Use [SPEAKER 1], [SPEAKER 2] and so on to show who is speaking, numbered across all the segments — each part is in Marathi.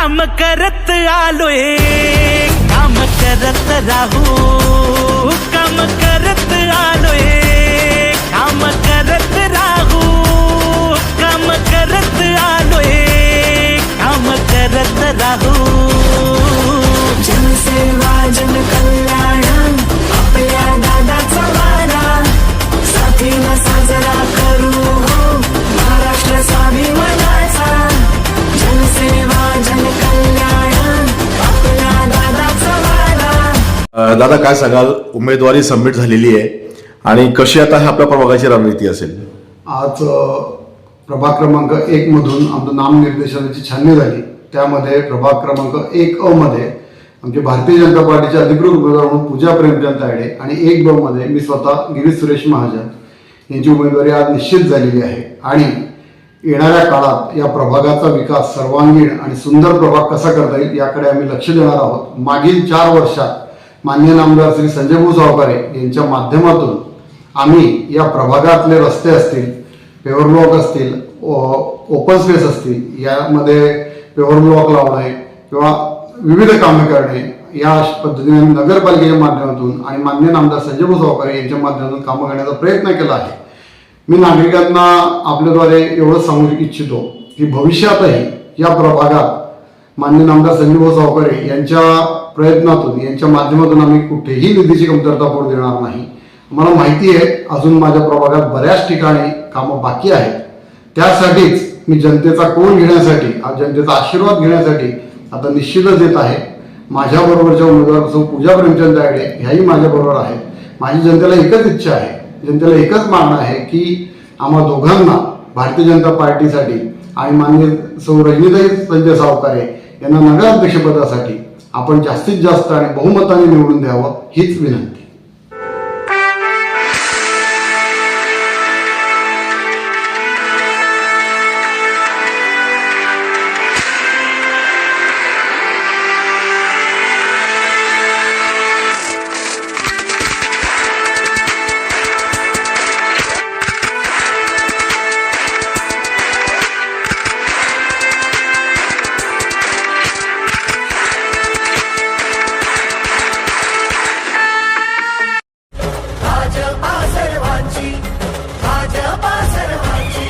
[SPEAKER 1] काम करत आलोय. काम करत राहू. काम करत
[SPEAKER 2] दादा काय सांगाल? उमेदवारी सबमिट झालेली आहे. आणि कशी आता आपल्या प्रभागाची रणनीती असेल?
[SPEAKER 3] आज प्रभाग क्रमांक एक मधून आमचं नामनिर्देशनाची छाननी झाली. त्यामध्ये प्रभाग क्रमांक एक अ मध्ये आमचे भारतीय जनता पार्टीचे अधिकृत उमेदवार म्हणून पूजा प्रेमचंद तायडे आणि एक ब मध्ये मी स्वतः गिरीश सुरेश महाजन यांची उमेदवारी आज निश्चित झालेली आहे. आणि येणाऱ्या काळात या प्रभागाचा विकास सर्वांगीण आणि सुंदर प्रभाग कसा करता येईल याकडे आम्ही लक्ष देणार आहोत. मागील चार वर्षात मान्य नामदार श्री संजय भाऊ सावकारे यांच्या माध्यमातून आम्ही या प्रभागातले रस्ते असतील पेवर ब्लॉक असतील ओपन स्पेस असतील यामध्ये पेवर ब्लॉक लावणे किंवा विविध कामे करणे या पद्धतीने आम्ही नगरपालिकेच्या माध्यमातून आणि मान्य नामदार संजय भाऊ सावकारे यांच्या माध्यमातून कामं करण्याचा प्रयत्न केला आहे. मी नागरिकांना आपल्याद्वारे एवढं सांगू इच्छितो की भविष्यातही या प्रभागात मान्य आमदार संजयभाऊ सावकारे यांच्या प्रयत्नातून यांच्या माध्यमातून आम्ही कुठेही निधीची कमतरता पडू देणार नाही. मला माहिती आहे अजून माझ्या प्रभागात बऱ्याच ठिकाणी कामं बाकी आहेत. त्यासाठीच मी जनतेचा कोण घेण्यासाठी जनतेचा आशीर्वाद घेण्यासाठी आता निश्चितच येत आहे. माझ्याबरोबरच्या बरोबरच्या पूजा प्रेमचंद आगडे ह्याही माझ्याबरोबर आहेत. माझी जनतेला एकच इच्छा आहे जनतेला एकच मागणं आहे की आम्हा दोघांना भारतीय जनता पार्टीसाठी आणि माननीय सौ रजनीताई संजय सावकारे यांना नगराध्यक्षपदासाठी आपण जास्तीत जास्त आणि बहुमताने निवडून द्यावं हीच विनंती.
[SPEAKER 4] भाजपा सर्वांची भाजपा सर्वांची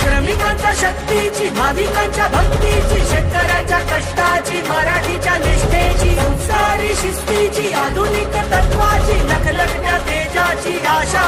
[SPEAKER 4] श्रमिकांच्या शक्तीची भाविकांच्या भक्तीची शेतकऱ्यांच्या कष्टाची मराठीच्या निष्ठेची संसारी शिस्तीची आधुनिक तत्वाची लखलखण्या तेजाची आशा